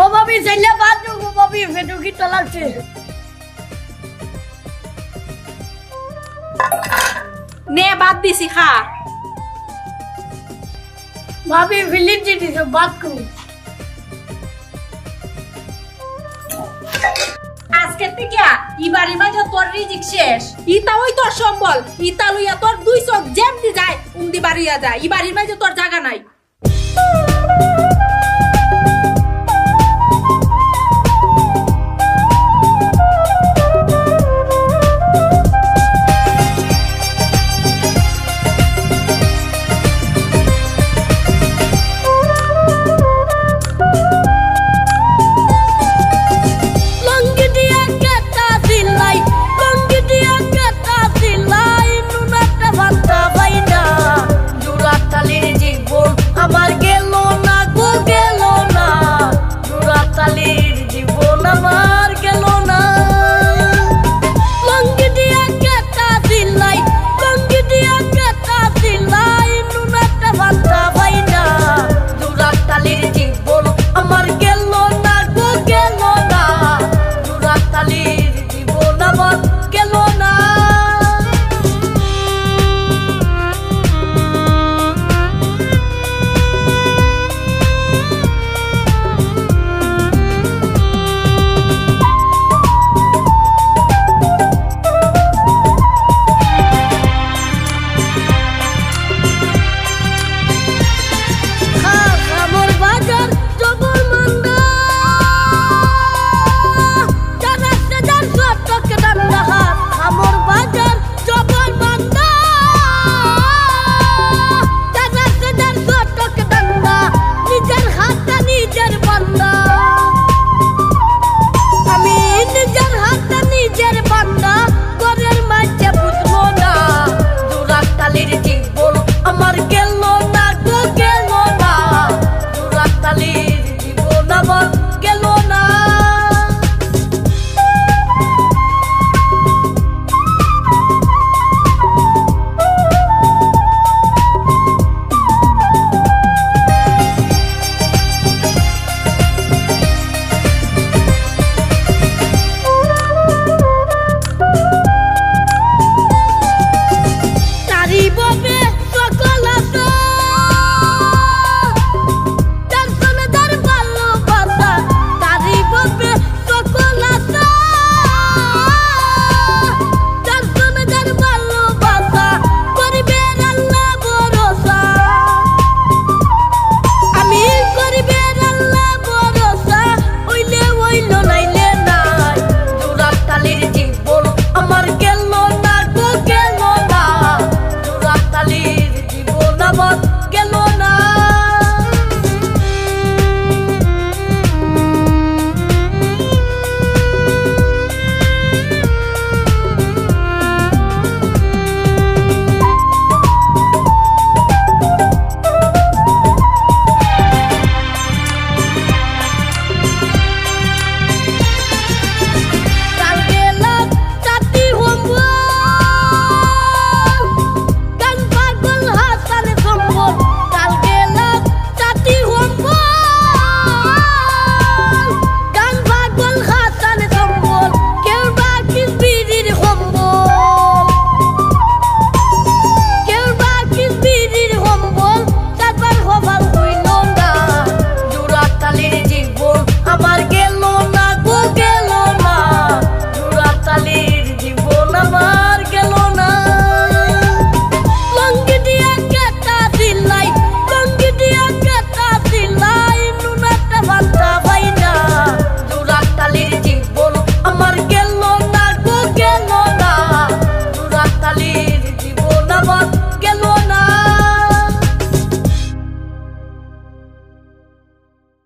ও ভাবি ছেলে বাদ দেবো ভাবি ফেটু কি লাগছে নে বাদ দিছি খা। ভাবি ফিলিপ জিনিস বাদ করু। আজকে থেকে ইবারি মাঝে তোর রিজিক শেষ। ইতা ওই তোর সম্বল ইতা লইয়া তোর দুই চোখ যেমনি যায় উমদি বাড়িয়া যায়। ইবারির মাঝে তোর জায়গা নাই। জাহাজ আমর বাজার